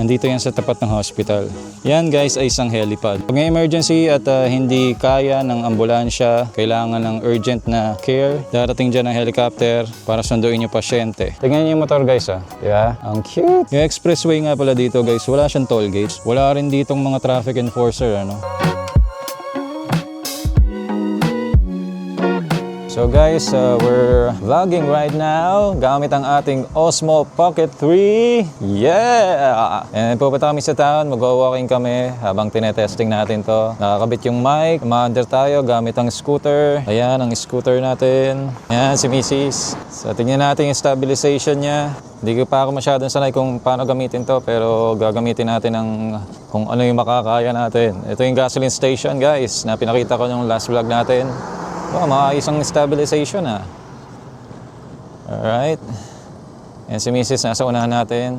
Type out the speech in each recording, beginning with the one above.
Nandito yan sa tapat ng hospital. Yan guys ay isang helipad. Pag may emergency at ah, hindi kaya ng ambulansya, kailangan ng urgent na care, darating dyan ng helicopter para sunduin yung pasyente. Tingnan niyo yung motor guys ah. Yeah, ang cute. Yung expressway nga pala dito guys, wala siyang toll gates. Wala rin ditong mga traffic enforcer ano. So guys, uh, we're vlogging right now gamit ang ating Osmo Pocket 3. Yeah! And pupunta kami sa town, mag-walking kami habang tinetesting natin to. Nakakabit yung mic, ma-under tayo gamit ang scooter. Ayan, ang scooter natin. Ayan, si Mrs. So tingnan natin yung stabilization niya. Hindi ko pa ako masyadong sanay kung paano gamitin to pero gagamitin natin ang kung ano yung makakaya natin. Ito yung gasoline station guys na pinakita ko yung last vlog natin. Oh, mga isang stabilization ah. Alright. Yan si Mrs. nasa unahan natin.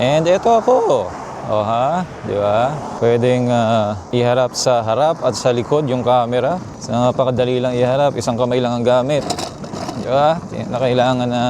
And ito ako. O ha, di ba? Pwedeng ah, iharap sa harap at sa likod yung camera. So, napakadali lang iharap, isang kamay lang ang gamit. Di ba? Na kailangan na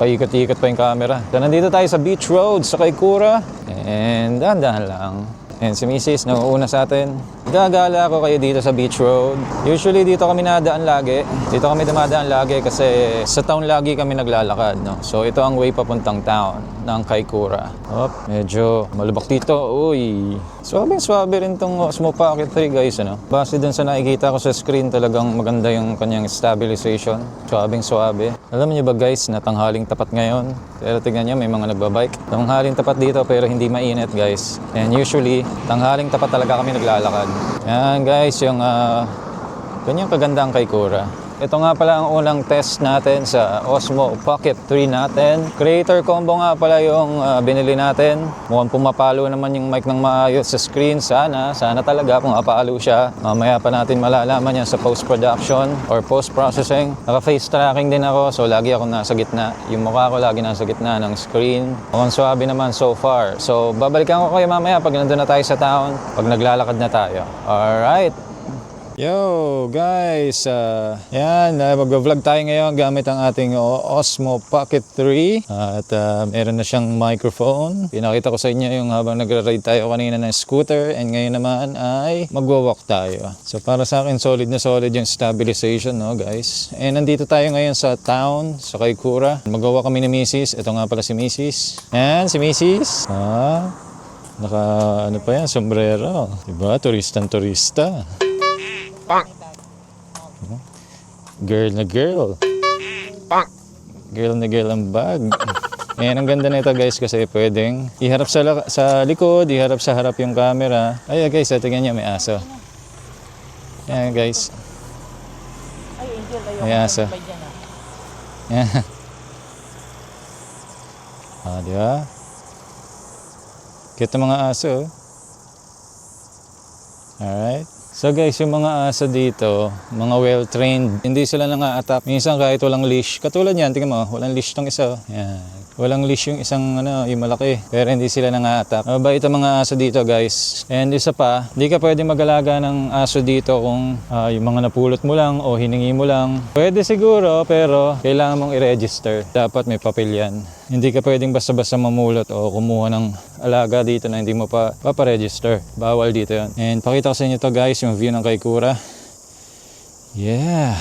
paikot-ikot pa yung camera. So, nandito tayo sa Beach Road sa Kaykura. And dahan-dahan lang. And si Mrs. nauuna sa atin. Gagala ako kayo dito sa Beach Road. Usually dito kami nadaan lagi. Dito kami dumadaan lagi kasi sa town lagi kami naglalakad. No? So ito ang way papuntang town ng Kaykura. Op, medyo malubak dito. Uy, swabe swabe rin tong Osmo Pocket 3 guys. Ano? Base dun sa nakikita ko sa screen talagang maganda yung kanyang stabilization. Swabing swabe. Alam niyo ba guys na tanghaling tapat ngayon? Pero tingnan niyo may mga nagbabike. Tanghaling tapat dito pero hindi mainit guys. And usually tanghaling tapat talaga kami naglalakad. Yan guys, yung uh, ganyang kaganda ang Kaykura. Ito nga pala ang unang test natin sa Osmo Pocket 3 natin. Creator combo nga pala yung ah, binili natin. Mukhang pumapalo naman yung mic ng maayos sa screen. Sana, sana talaga pumapalo siya. Mamaya pa natin malalaman yan sa post-production or post-processing. Naka-face tracking din ako, so lagi ako nasa gitna. Yung mukha ko lagi nasa gitna ng screen. Mukhang swabe naman so far. So, babalikan ko kayo mamaya pag nandun na tayo sa town, pag naglalakad na tayo. Alright. Yo guys, uh, yan, uh, mag-vlog tayo ngayon gamit ang ating uh, Osmo Pocket 3 at uh, meron na siyang microphone. Pinakita ko sa inyo yung habang nagra-ride tayo kanina ng scooter and ngayon naman ay magwa-walk tayo. So para sa akin solid na solid yung stabilization no guys. And nandito tayo ngayon sa town, sa Kaykura. Magwa-walk kami ni Mrs. Ito nga pala si Mrs. Yan, si Mrs. Ah, naka ano pa yan, sombrero. Diba, turistang turista. Girl na girl. Girl na girl ang bag. Ayan, ang ganda nito guys kasi pwedeng iharap sa, la- sa likod, iharap sa harap yung camera. Ay guys, ah, tingnan niyo may aso. Ayan guys. Ay, Angel, ayaw May aso. Ah. Ayan. Ah, di ba? Cute mga aso. Alright. So guys, yung mga aso dito, mga well-trained, hindi sila nang-aatap. Minsan kahit walang leash, katulad yan, tingnan mo, walang leash tong isa. oh. Yan. Walang leash yung isang ano, yung malaki. Pero hindi sila nang-aatap. Mabait ang mga aso dito guys. And isa pa, hindi ka pwede mag-alaga ng aso dito kung ah, yung mga napulot mo lang o hiningi mo lang. Pwede siguro, pero kailangan mong i-register. Dapat may papel yan. Hindi ka pwedeng basta-basta mamulot o kumuha ng alaga dito na hindi mo pa paparegister. Bawal dito yan. And pakita ko sa inyo to guys, yung view ng Kaykura. Yeah.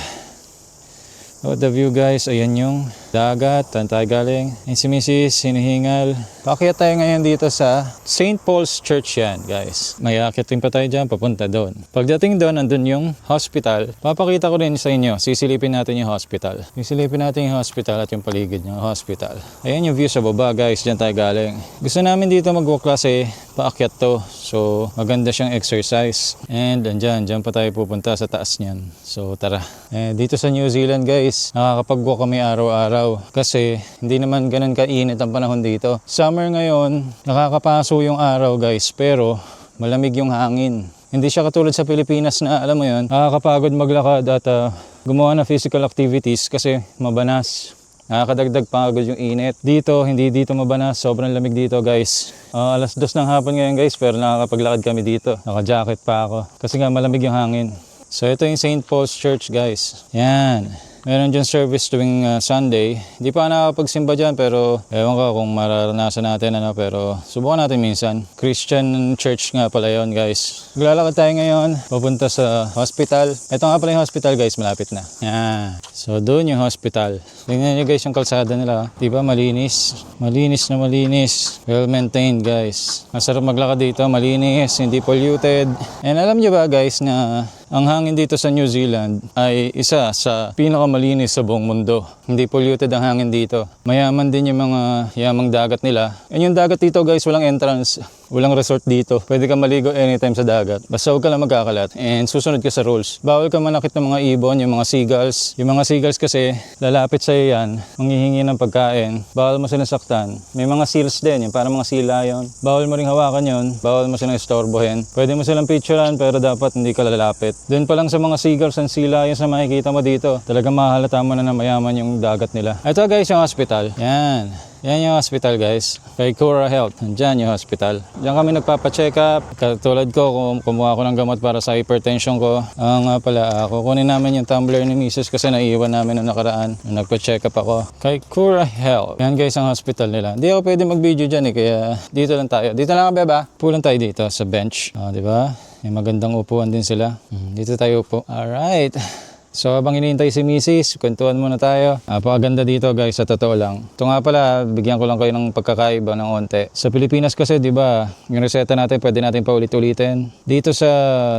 Oh, the view guys, ayan yung dagat, saan tayo galing. And si Mrs. hinihingal. Pakyat tayo ngayon dito sa St. Paul's Church yan guys. May akitin pa tayo dyan, papunta doon. Pagdating doon, andun yung hospital. Papakita ko rin sa inyo, sisilipin natin yung hospital. Sisilipin natin yung hospital at yung paligid ng hospital. Ayan yung view sa baba guys, dyan tayo galing. Gusto namin dito mag-walk kasi paakyat to. So maganda siyang exercise. And andyan, dyan pa tayo pupunta sa taas niyan. So tara. Eh, dito sa New Zealand guys, nakakapag-walk kami araw-araw. Kasi hindi naman ganun kainit ang panahon dito. Summer ngayon, nakakapaso yung araw guys. Pero malamig yung hangin. Hindi siya katulad sa Pilipinas na alam mo yun, nakakapagod maglakad at ah, gumawa ng physical activities kasi mabanas. Nakakadagdag pagod yung init. Dito, hindi dito mabanas. Sobrang lamig dito, guys. Ah, alas dos ng hapon ngayon, guys, pero nakakapaglakad kami dito. Naka-jacket pa ako. Kasi nga malamig yung hangin. So, ito yung St. Paul's Church, guys. Yan. Meron dyan service tuwing uh, Sunday. Hindi pa nakapagsimba dyan pero ewan ko kung mararanasan natin ano pero subukan natin minsan. Christian church nga pala yon guys. Maglalakad tayo ngayon papunta sa hospital. Ito nga pala yung hospital guys, malapit na. Yan. So doon yung hospital. Tingnan nyo guys yung kalsada nila. Di ba malinis? Malinis na malinis. Well maintained guys. Masarap maglakad dito, malinis, hindi polluted. And alam nyo ba guys na ang hangin dito sa New Zealand ay isa sa pinakamalinis sa buong mundo. Hindi polluted ang hangin dito. Mayaman din yung mga yamang dagat nila. And yung dagat dito guys, walang entrance. Walang resort dito. Pwede ka maligo anytime sa dagat. Basta huwag ka lang magkakalat. And susunod ka sa rules. Bawal ka manakit ng mga ibon, yung mga seagulls. Yung mga seagulls kasi, lalapit sa yan, manghihingi ng pagkain. Bawal mo silang saktan. May mga seals din, yung parang mga sea lion. Bawal mo ring hawakan yun. Bawal mo silang istorbohin. Pwede mo silang picturean, pero dapat hindi ka lalapit. Doon pa lang sa mga seagulls and sea lions na makikita mo dito, talagang mahalata mo na na mayaman yung dagat nila. Ito guys, yung hospital. Yan. Yan yung hospital guys. Kay Cura Health. Diyan yung hospital. Diyan kami nagpapacheck up. Katulad ko, kum- kumuha ko ng gamot para sa hypertension ko. Ah nga pala, ah, kukunin namin yung tumbler ni Mrs. kasi naiiwan namin noong nakaraan. Nung nagpa-check up ako. Kay Cura Health. Yan guys ang hospital nila. Hindi ako pwede mag-video dyan eh, kaya dito lang tayo. Dito lang ka, beba. Pulan tayo dito sa bench. Ah, di ba? May magandang upuan din sila. Hmm, Dito tayo po. Alright. So habang hinihintay si Mrs., kwentuhan muna tayo. Napakaganda dito guys, sa totoo lang. Ito nga pala, bigyan ko lang kayo ng pagkakaiba ng onte. Sa Pilipinas kasi, di ba, yung reseta natin, pwede natin paulit-ulitin. Dito sa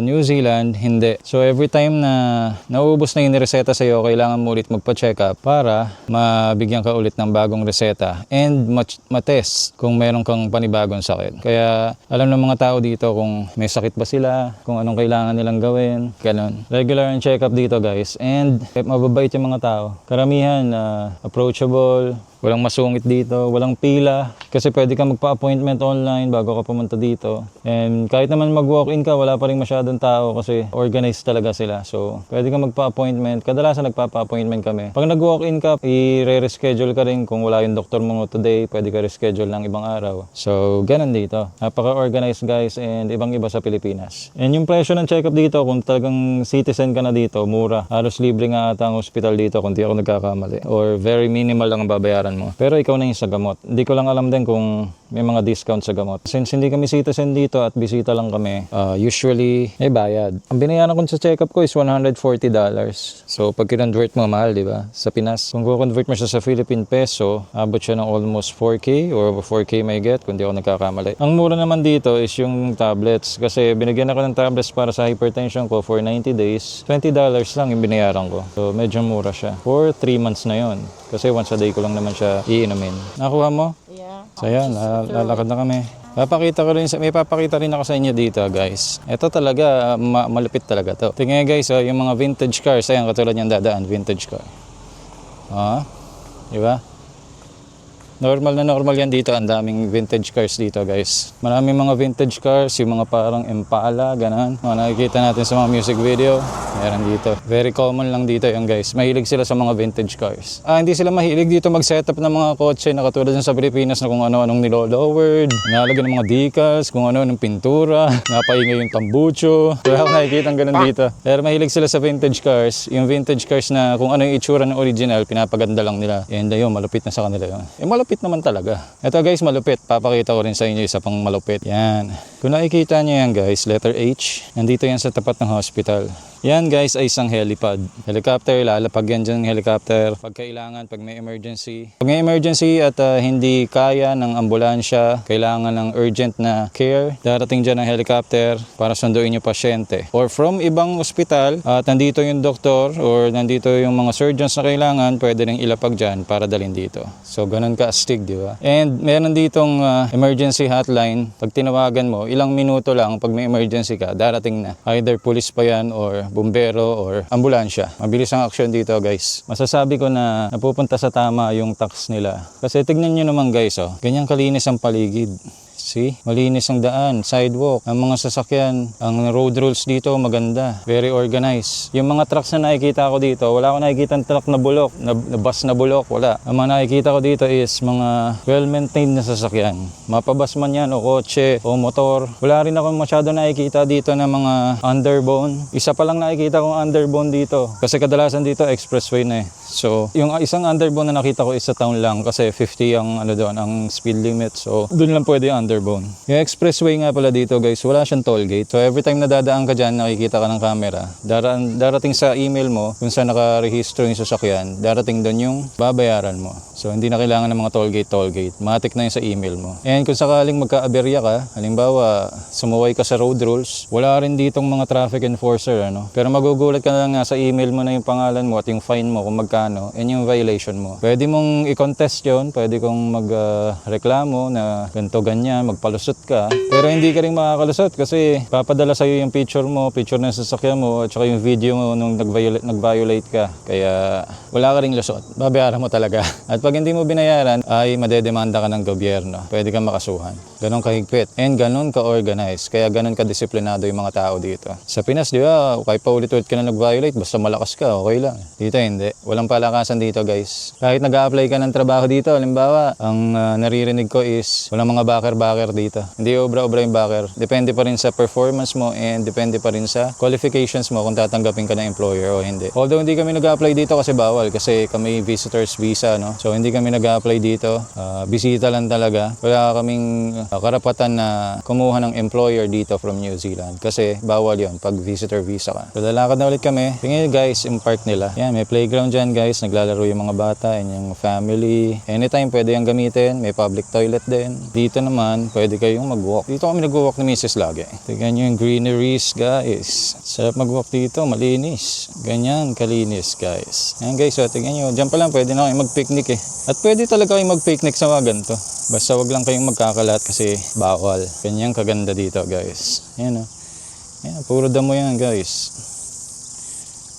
New Zealand, hindi. So every time na nauubos na yung reseta sa'yo, kailangan mo ulit magpa-check up para mabigyan ka ulit ng bagong reseta and mat- matest kung meron kang panibagong sakit. Kaya alam ng mga tao dito kung may sakit ba sila, kung anong kailangan nilang gawin, ganun. Regular ang check-up dito guys and mababait yung mga tao. Karamihan na approachable, walang masungit dito, walang pila. Kasi pwede ka magpa-appointment online bago ka pumunta dito. And kahit naman mag-walk-in ka, wala pa rin masyadong tao kasi organized talaga sila. So, pwede ka magpa-appointment. Kadalasan nagpapa-appointment kami. Pag nag-walk-in ka, i-reschedule ka rin kung wala yung doktor mo today, pwede ka reschedule ng ibang araw. So, ganun dito. Napaka-organized guys and ibang-iba sa Pilipinas. And yung presyo ng check-up dito, kung talagang citizen ka na dito, mura. Halos libre nga ata ang hospital dito kung di ako nagkakamali. Or very minimal lang ang babayaran mo. Pero ikaw na yung sa gamot. Hindi ko lang alam din kung may mga discount sa gamot. Since hindi kami citizen dito at bisita lang kami, uh, usually may bayad. Ang binayaran ko sa check-up ko is $140. So pag kinonvert mo, mahal, di ba? Sa Pinas. Kung convert mo siya sa Philippine peso, abot siya ng almost 4K or 4K may get kung di ako nagkakamali. Ang mura naman dito is yung tablets kasi binigyan ako ng tablets para sa hypertension ko for 90 days. $20 lang yung binayaran ko. So medyo mura siya. For 3 months na yon Kasi once a day ko lang naman siya iinumin. Nakuha mo? So yan, lal- lalakad na kami. Papakita ko rin, sa, may papakita rin ako sa inyo dito guys. Ito talaga, ma- malupit talaga to. Tingnan guys, oh, yung mga vintage cars, ayan katulad yung dadaan, vintage car. Ah, di ba? Normal na normal yan dito, ang daming vintage cars dito guys. Maraming mga vintage cars, yung mga parang Impala, ganun. Mga nakikita natin sa mga music video, meron dito. Very common lang dito yung guys. Mahilig sila sa mga vintage cars. Ah, hindi sila mahilig dito mag-setup ng mga kotse na katulad sa Pilipinas na kung ano-anong nilolowered, nalagyan ng mga decals, kung ano-anong pintura, napaingay yung tambucho. Akong nakikita ng ganun dito. Pero mahilig sila sa vintage cars. Yung vintage cars na kung ano yung itsura ng original, pinapaganda lang nila. And ayun, malupit na sa kanila yun. Eh, malupit naman talaga. Ito guys, malupit. Papakita ko rin sa inyo isa pang malupit. Yan. Kung nakikita nyo yan guys, letter H, nandito yan sa tapat ng hospital. Yan guys ay isang helipad. Helicopter, lalapag yan dyan helicopter. Pag kailangan, pag may emergency. Pag may emergency at ah, hindi kaya ng ambulansya, kailangan ng urgent na care, darating dyan ng helicopter para sunduin yung pasyente. Or from ibang ospital, at nandito yung doktor or nandito yung mga surgeons na kailangan, pwede rin ilapag dyan para dalhin dito. So ganun ka astig, di ba? And meron ditong ah, emergency hotline. Pag tinawagan mo, ilang minuto lang pag may emergency ka, darating na. Either police pa yan or bumbero or ambulansya. Mabilis ang aksyon dito guys. Masasabi ko na napupunta sa tama yung tax nila. Kasi tignan nyo naman guys, oh, ganyang kalinis ang paligid. See? Malinis ang daan, sidewalk. Ang mga sasakyan, ang road rules dito maganda. Very organized. Yung mga trucks na nakikita ko dito, wala akong nakikita truck na bulok, na, na bus na bulok, wala. Ang mga nakikita ko dito is mga well-maintained na sasakyan. Mapabas man yan o kotse o motor. Wala rin ako masyado nakikita dito na mga underbone. Isa pa lang nakikita kong underbone dito. Kasi kadalasan dito expressway na eh. So, yung isang underbone na nakita ko is sa town lang kasi 50 ang ano doon, ang speed limit. So, doon lang pwede yung underbone. Yung expressway nga pala dito guys, wala siyang toll gate. So, every time na dadaan ka dyan, nakikita ka ng camera. Daraan, darating sa email mo, kung saan nakarehistro yung sasakyan, darating doon yung babayaran mo. So, hindi na kailangan ng mga toll gate, toll gate. Matik na yun sa email mo. And kung sakaling magka-aberya ka, halimbawa, sumuway ka sa road rules, wala rin ditong mga traffic enforcer, ano? Pero magugulat ka na lang nga sa email mo na yung pangalan mo at yung fine mo kung magkano, and yung violation mo. Pwede mong i-contest yun, pwede kong magreklamo na ganito ganyan, magpalusot ka. Pero hindi ka rin makakalusot kasi papadala sa'yo yung picture mo, picture ng sasakyan mo, at saka yung video mo nung nag-violate, nag-violate ka. Kaya wala ka ring lusot. Babayaran mo talaga. At pag hindi mo binayaran, ay madedemanda ka ng gobyerno. Pwede kang makasuhan. Ganon kahigpit. And ganon ka-organized. Kaya ganon ka-disiplinado yung mga tao dito. Sa Pinas, di ba, kahit paulit-ulit ka na nag-violate, basta malakas ka, okay lang. Dito hindi. Walang palakasan dito, guys. Kahit nag apply ka ng trabaho dito, halimbawa, ang ah, naririnig ko is walang mga backer-backer dito. Hindi obra-obra yung backer. Depende pa rin sa performance mo and depende pa rin sa qualifications mo kung tatanggapin ka ng employer o hindi. Although hindi kami nag-apply dito kasi bawal kasi kami visitors visa, no? So hindi kami nag-apply dito. Ah, bisita lang talaga. Wala kaming ah, karapatan na kumuha ng employer dito from New Zealand kasi bawal yon pag visitor visa ka. So lalakad na ulit kami. Tingnan guys, yung park nila. Yan, may playground dyan guys. Naglalaro yung mga bata and yung family. Anytime pwede yung gamitin. May public toilet din. Dito naman, pwede kayong mag-walk. Dito kami nag-walk ni Mrs. lagi. Tingnan nyo yung greeneries guys. Sarap mag-walk dito, malinis. Ganyan, kalinis guys. Yan guys, so tingnan nyo. Diyan pa lang pwede na kayo mag-picnic eh. At pwede talaga kayo mag-picnic sa mga ganito. Basta wag lang kayong magkakalat kasi bawal. Ganyan kaganda dito guys. Yan oh. Yan, puro damo yan guys.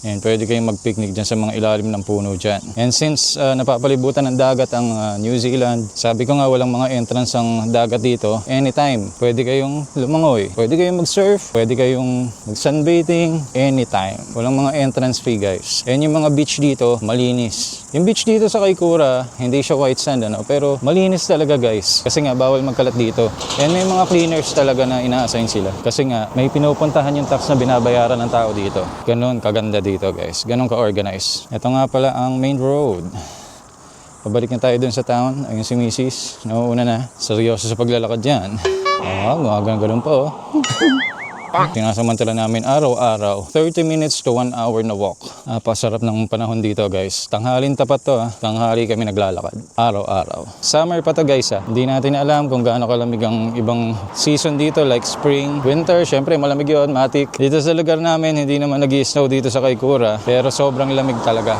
Yan, pwede kayong mag-picnic dyan sa mga ilalim ng puno dyan. And since uh, napapalibutan ng dagat ang uh, New Zealand, sabi ko nga walang mga entrance ang dagat dito. Anytime, pwede kayong lumangoy. Pwede kayong mag-surf. Pwede kayong mag-sunbathing. Anytime. Walang mga entrance fee guys. And yung mga beach dito, malinis. Yung beach dito sa Kaikoura, hindi siya white sand ano, pero malinis talaga guys. Kasi nga bawal magkalat dito. And may mga cleaners talaga na ina-assign sila. Kasi nga may pinupuntahan yung tax na binabayaran ng tao dito. Ganun kaganda dito guys. Ganun ka-organize. Ito nga pala ang main road. Pabalik na tayo dun sa town. Ayun si Mrs. Nauuna na. Seryoso sa paglalakad yan. Ah, gumagano pa oh. Tinasamantala namin araw-araw. 30 minutes to 1 hour na walk. Ah, pasarap ng panahon dito guys. Tanghalin tapat to ha. Tanghali kami naglalakad. Araw-araw. Summer pa to guys ha. Hindi natin alam kung gaano kalamig ang ibang season dito like spring, winter. Syempre malamig yun, matik. Dito sa lugar namin, hindi naman nag snow dito sa Kaikoura. Pero sobrang lamig talaga.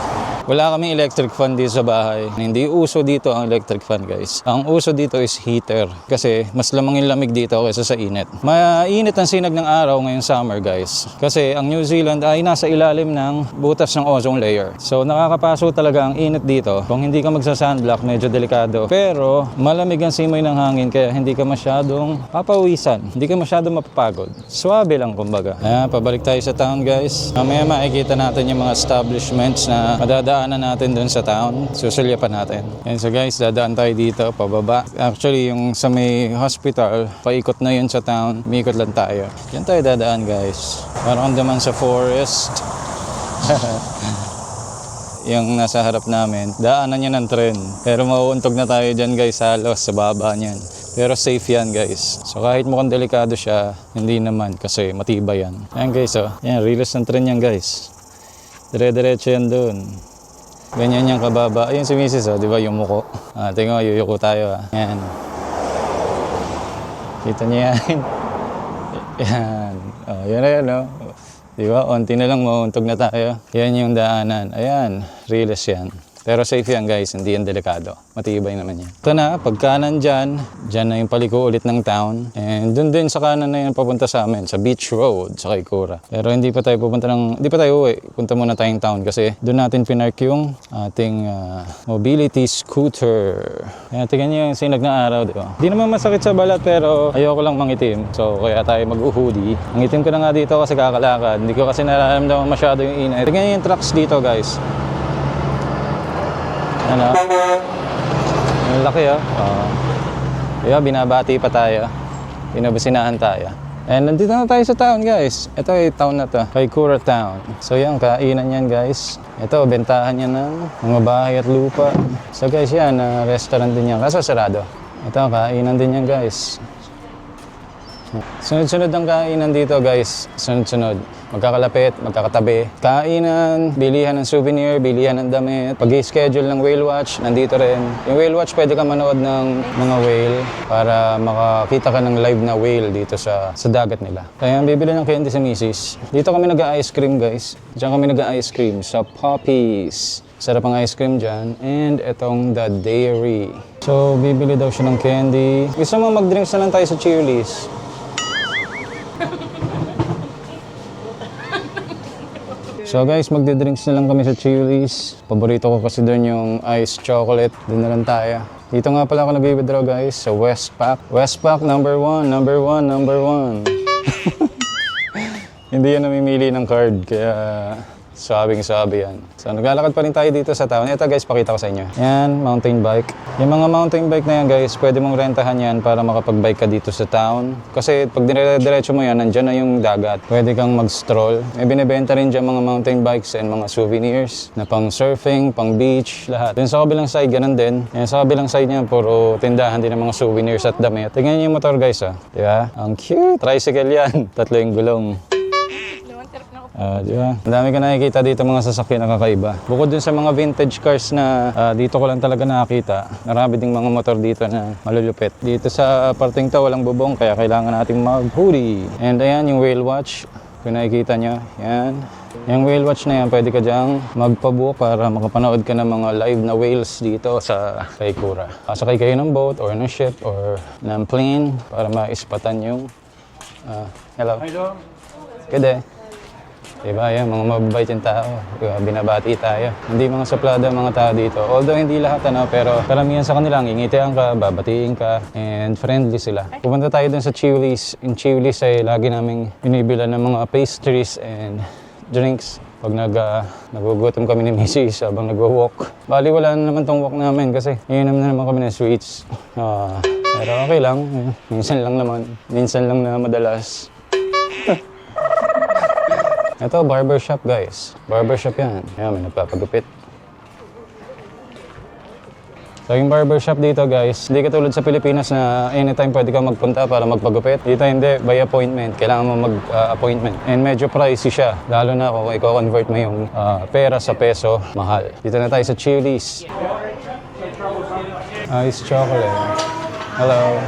Wala kaming electric fan dito sa bahay. Hindi uso dito ang electric fan guys. Ang uso dito is heater. Kasi mas lamang yung lamig dito kaysa sa init. Mainit ang sinag ng araw ngayong summer guys. Kasi ang New Zealand ay nasa ilalim ng butas ng ozone layer. So nakakapaso talaga ang init dito. Kung hindi ka magsa-sunblock, medyo delikado. Pero malamig ang simoy ng hangin kaya hindi ka masyadong papawisan. Hindi ka masyadong mapapagod. Suwabe lang kumbaga. Ayan, pabalik tayo sa town guys. Mamaya makikita natin yung mga establishments na madadaanan natin dun sa town. Susulya pa natin. And so guys, dadaan tayo dito, pababa. Actually, yung sa may hospital, paikot na yun sa town. Mikot lang tayo. Yan tayo dadaan guys. Parang daman sa forest. yung nasa harap namin, daanan niya ng tren. Pero mauuntog na tayo dyan guys, halos sa baba niyan. Pero safe yan guys. So kahit mukhang delikado siya, hindi naman kasi matibay yan. Yan guys oh. Yan, release ng tren yan guys. Dire-diretso yan doon. Ganyan yung kababa. Ayun si Mrs. Oh, di ba yung muko? Ah, tingnan mo, yuyuko tayo ah. Yan. Kita niya yan. yan. Oh, yan na yan oh. Di ba? Unti na lang mauuntog na tayo. Yan yung daanan. Ayan, release yan. Pero safe yan guys, hindi yan delikado. Matibay naman yan. Ito na, pag kanan dyan, dyan na yung paliko ulit ng town. And dun din sa kanan na yan papunta sa amin, sa Beach Road, sa Kaikura. Pero hindi pa tayo pupunta ng, hindi pa tayo uwi. Punta muna tayong town kasi doon natin pinark yung ating ah, mobility scooter. Kaya tingnan niyo yung sinag na araw, di ba? Hindi naman masakit sa balat pero ayoko lang mangitim. So kaya tayo mag-hoodie. Ang itim ko na nga dito kasi kakalakad. Hindi ko kasi nararamdaman masyado yung init. Tingnan niyo yung trucks dito guys. Ano? Ang laki ah. Uh, yeah, binabati pa tayo. Binabasinahan tayo. And nandito na tayo sa town guys. Ito ay town na to. Kaikura Town. So yan, kainan yan guys. Ito, bentahan yan ng mga bahay at lupa. So guys yan, ah, restaurant din yan. Kaso sarado. Ito, kainan din yan guys. Sunod-sunod ang kainan dito guys. Sunod-sunod. Magkakalapit, magkakatabi. Kainan, bilihan ng souvenir, bilihan ng damit. pag schedule ng whale watch, nandito rin. Yung whale watch, pwede ka manood ng mga whale para makakita ka ng live na whale dito sa, sa dagat nila. Kaya bibili ng candy sa misis. Dito kami nag-ice cream guys. Diyan kami nag-ice cream sa Poppies. Sarap ang ice cream dyan. And itong The Dairy. So, bibili daw siya ng candy. Gusto mo mag-drinks na lang tayo sa Cheerleys. So guys, magde-drinks na lang kami sa Chili's. Paborito ko kasi doon yung ice chocolate. Doon na lang tayo. Dito nga pala ako nag-withdraw guys sa Westpac. Westpac number one, number one, number one. Hindi yan namimili ng card, kaya sabing-sabi yan. So naglalakad pa rin tayo dito sa town. Ito guys, pakita ko sa inyo. Yan, mountain bike. Yung mga mountain bike na yan guys, pwede mong rentahan yan para makapag-bike ka dito sa town. Kasi pag dire-diretso mo yan, nandyan na yung dagat. Pwede kang mag-stroll. May binibenta rin dyan mga mountain bikes and mga souvenirs na pang surfing, pang beach, lahat. Then sa kabilang side, ganun din. Yan, sa kabilang side niya, puro tindahan din ng mga souvenirs at damit. Tingnan niyo yung motor guys ah. Di ba? Ang cute. Tricycle yan. Tatlo yung gulong. Ah, di ba? Ang dami ko nakikita dito mga sasakyan na kakaiba. Bukod dun sa mga vintage cars na ah, dito ko lang talaga nakakita, marami ding mga motor dito na malulupit. Dito sa parting to walang bubong kaya kailangan nating mag-hoodie. And ayan yung whale watch. Kung nakikita nyo, yan. Yung whale watch na yan, pwede ka dyang magpabook para makapanood ka ng mga live na whales dito sa Kaikura. Kasakay kayo ng boat or ng ship or ng plane para maispatan yung... ah, hello. Hello. Good day. Diba, yan, mga mababait yung tao. Diba, binabati tayo. Hindi mga suplado ang mga tao dito. Although hindi lahat, ano, pero karamihan sa kanila, ngingitian ka, babatiin ka, and friendly sila. Pupunta tayo dun sa Chili's. In Chili's ay lagi naming binibilan ng mga pastries and drinks pag nag, ah, nagugutom kami ni Mrs. habang nagwo-walk. Bali, wala na naman tong walk namin kasi iinom na naman kami ng sweets. Ah, pero okay lang. Minsan lang naman. Minsan lang na madalas. Ito, barbershop guys. Barbershop yan. Ayan, may nagpapagupit. So yung barbershop dito guys, hindi katulad sa Pilipinas na anytime pwede ka magpunta para magpagupit. Dito hindi, by appointment. Kailangan mo mag-appointment. And medyo pricey siya. Lalo na kung i-convert mo yung ah, pera sa peso, mahal. Dito na tayo sa Chili's. Ice chocolate. Hello.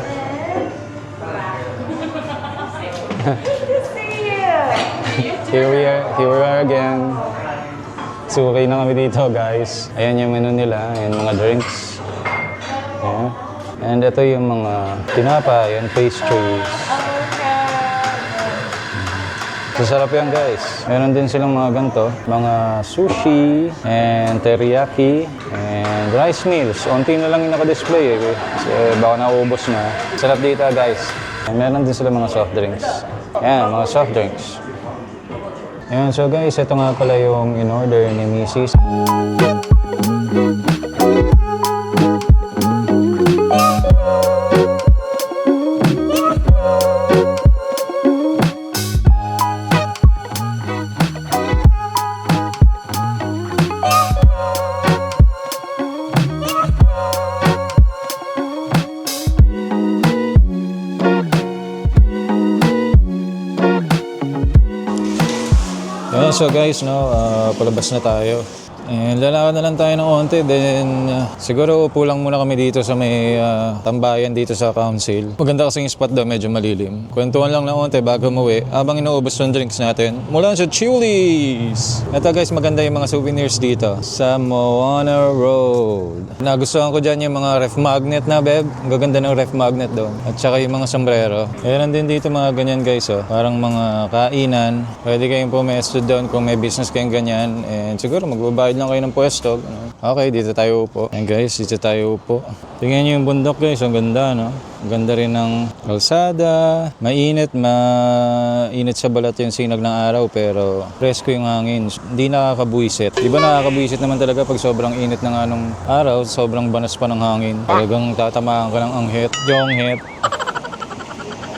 Here we are, here we are again. Suki na kami dito, guys. Ayan yung menu nila, ayan mga drinks. Ayan. And ito yung mga tinapa, yung pastries. Sasarap yan, guys. Meron din silang mga ganito, mga sushi, and teriyaki, and rice meals. Unti na lang yung naka-display eh. Kasi baka naubos na. Sarap dito, guys. And meron din sila mga soft drinks. Ayan, mga soft drinks. Ayan, so guys, ito nga pala yung in-order ni Mrs. so guys, no, ah, palabas na tayo. And lalakad na lang tayo ng onte. Then uh, siguro upo muna kami dito sa may uh, tambayan dito sa council. Maganda kasi yung spot daw, medyo malilim. Kwentuhan lang ng onte bago umuwi. Habang inuubos yung drinks natin. Mula sa Chili's! Ito guys, maganda yung mga souvenirs dito. Sa Moana Road. Nagustuhan ko dyan yung mga ref magnet na, beb. Ang gaganda ng ref magnet doon. At saka yung mga sombrero. Meron din dito mga ganyan guys, oh. Parang mga kainan. Pwede kayong pumesto doon kung may business kayong ganyan. And siguro magbabayad lang kayo ng pwesto. Okay, dito tayo upo. Ayan guys, dito tayo upo. Tingnan nyo yung bundok guys, ang ganda, no? Ang ganda rin ng kalsada. Mainit, mainit sa balat yung sinag ng araw pero presko yung hangin. Hindi nakakabuisit. Di ba nakakabuisit naman talaga pag sobrang init ng anong araw, sobrang banas pa ng hangin. Talagang tatamaan ka ng anghit, jonghet.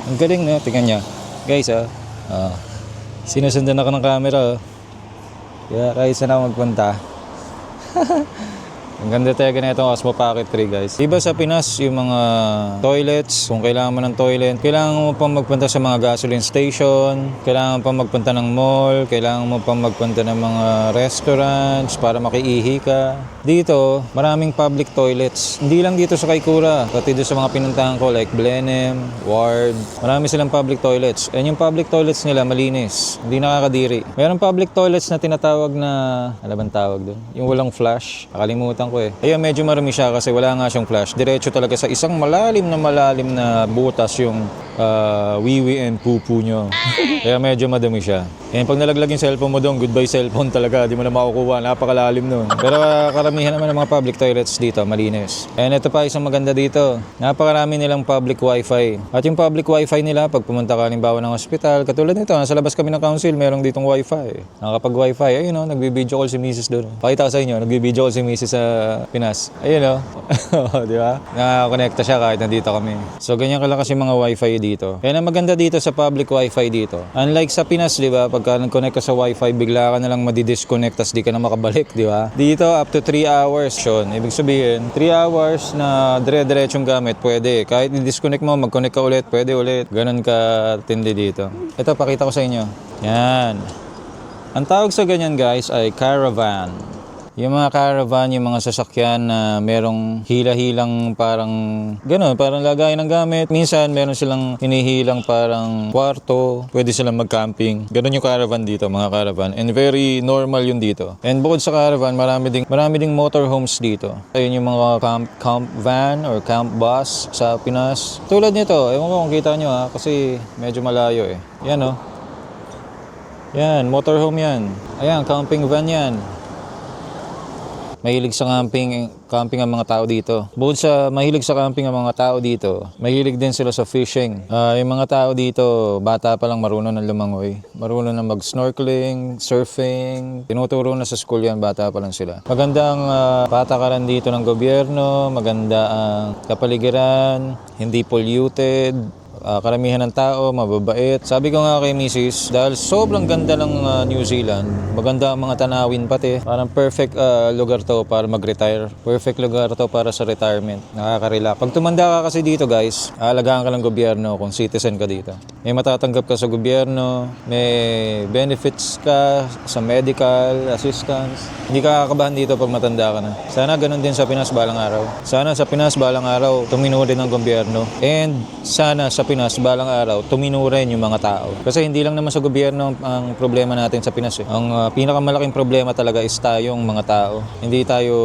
Ang galing na, tingnan niya. Guys, ah. ah sinusundan ako ng camera. Kaya kahit saan magpunta. Ang ganda talaga na itong Osmo Pocket 3 guys. Diba sa Pinas, yung mga toilets, kung kailangan mo ng toilet, kailangan mo pang magpunta sa mga gasoline station, kailangan pang magpunta ng mall, kailangan mo pang magpunta ng mga restaurants para makiihi ka. Dito, maraming public toilets. Hindi lang dito sa Kaykura, pati doon sa mga pinuntahan ko like Blenheim, Ward. Marami silang public toilets. And yung public toilets nila malinis, hindi nakakadiri. Mayroong public toilets na tinatawag na, ano bang tawag doon? Yung walang flush. Nakalimutan ko eh. Ayun, medyo marami siya kasi wala nga siyang flash. Diretso talaga sa isang malalim na malalim na butas yung uh, wiwi and pupu nyo. Kaya medyo madumi siya. And pag nalaglag yung cellphone mo doon, goodbye cellphone talaga. Di mo na makukuha. Napakalalim nun. Pero uh, karamihan naman ng mga public toilets dito, malinis. And ito pa isang maganda dito. Napakarami nilang public wifi. At yung public wifi nila, pag pumunta ka halimbawa ng hospital, katulad nito, nasa labas kami ng council, merong ditong wifi. Nakapag wifi, ayun o, nagbibideo call si Mrs. doon. Pakita ko sa inyo, nagbibideo call si Mrs. sa Pinas. Ayun o, di ba? Nakakonekta siya kahit nandito kami. So ganyan kalakas yung mga wifi dito. Kaya ang maganda dito sa public wifi dito. Unlike sa Pinas, di ba, pagka nag-connect ka sa wifi, bigla ka na lang madidisconnect tas di ka na makabalik, di ba? Dito, up to 3 hours yun. Ibig sabihin, 3 hours na dire-diretsong gamit, pwede. Kahit i-disconnect mo, mag-connect ka ulit, pwede ulit. Ganon ka tindi dito. Ito, pakita ko sa inyo. Yan. Ang tawag sa ganyan guys ay caravan. Yung mga caravan, yung mga sasakyan na merong hila-hilang parang gano'n, parang lagay ng gamit. Minsan meron silang hinihilang parang kwarto, pwede silang mag-camping. Gano'n yung caravan dito, mga caravan. And very normal yun dito. And bukod sa caravan, marami ding, marami ding motorhomes dito. Ayun yung mga camp, camp van or camp bus sa Pinas. Tulad nito, ewan ko kung kita nyo ha, kasi medyo malayo eh. Yan oh. Yan, motorhome yan. Ayan, camping van yan. Mahilig sa camping, camping ang mga tao dito. Bukod sa mahilig sa camping ang mga tao dito, mahilig din sila sa fishing. Ah, yung mga tao dito, bata pa lang marunong na lumangoy. Marunong na mag-snorkeling, surfing. Tinuturo na sa school yan, bata pa lang sila. Maganda ang ah, patakaran dito ng gobyerno, maganda ang kapaligiran, hindi polluted. Ah, karamihan ng tao, mababait. Sabi ko nga kay Mrs. dahil sobrang ganda ng ah, New Zealand, maganda ang mga tanawin pati. Parang perfect ah, lugar to para mag-retire. Perfect lugar to para sa retirement. Nakaka-relax. Pag tumanda ka kasi dito guys, aalagaan ka ng gobyerno kung citizen ka dito. May matatanggap ka sa gobyerno, may benefits ka sa medical assistance. Hindi ka kakabahan dito pag matanda ka na. Sana ganun din sa Pinas balang araw. Sana sa Pinas balang araw tumino din ang gobyerno. And sana sa Pinas balang araw tumino rin yung mga tao. Kasi hindi lang naman sa gobyerno ang, ang problema natin sa Pinas. Eh. Ang ah, pinakamalaking problema talaga is tayong mga tao. Hindi tayo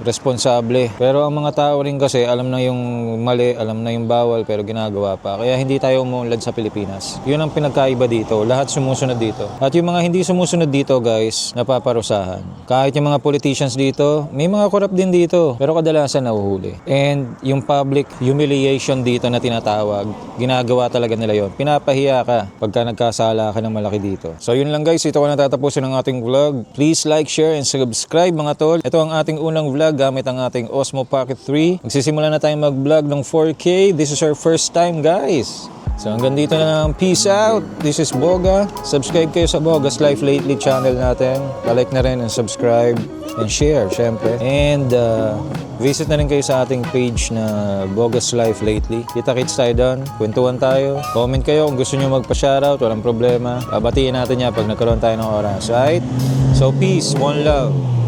responsable. Pero ang mga tao rin kasi alam na yung mali, alam na yung bawal pero ginagawa pa. Kaya hindi tayo umuunlad sa Pilipinas. Yun ang pinagkaiba dito. Lahat sumusunod dito. At yung mga hindi sumusunod dito guys, napaparusahan. Kahit yung mga politicians dito, may mga corrupt din dito. Pero kadalasan nahuhuli. And yung public humiliation dito na tinatawag, ginagawa talaga nila yon. Pinapahiya ka pagka nagkasala ka ng malaki dito. So yun lang guys, ito ko na tatapusin ang ating vlog. Please like, share, and subscribe mga tol. Ito ang ating unang vlog gamit ang ating Osmo Pocket 3. Magsisimula na tayong mag-vlog ng 4K. This is our first time guys. So hanggang dito na lang. Peace out. This is Boga. Subscribe kayo sa Boga's Life Lately channel natin. Palike na rin and subscribe and share syempre. And uh, visit na rin kayo sa ating page na Boga's Life Lately. Kita-kits tayo doon. Kwentuhan tayo. Comment kayo kung gusto nyo magpa-shoutout. Walang problema. Babatiin natin yan pag nagkaroon tayo ng oras. Right? So peace. One love.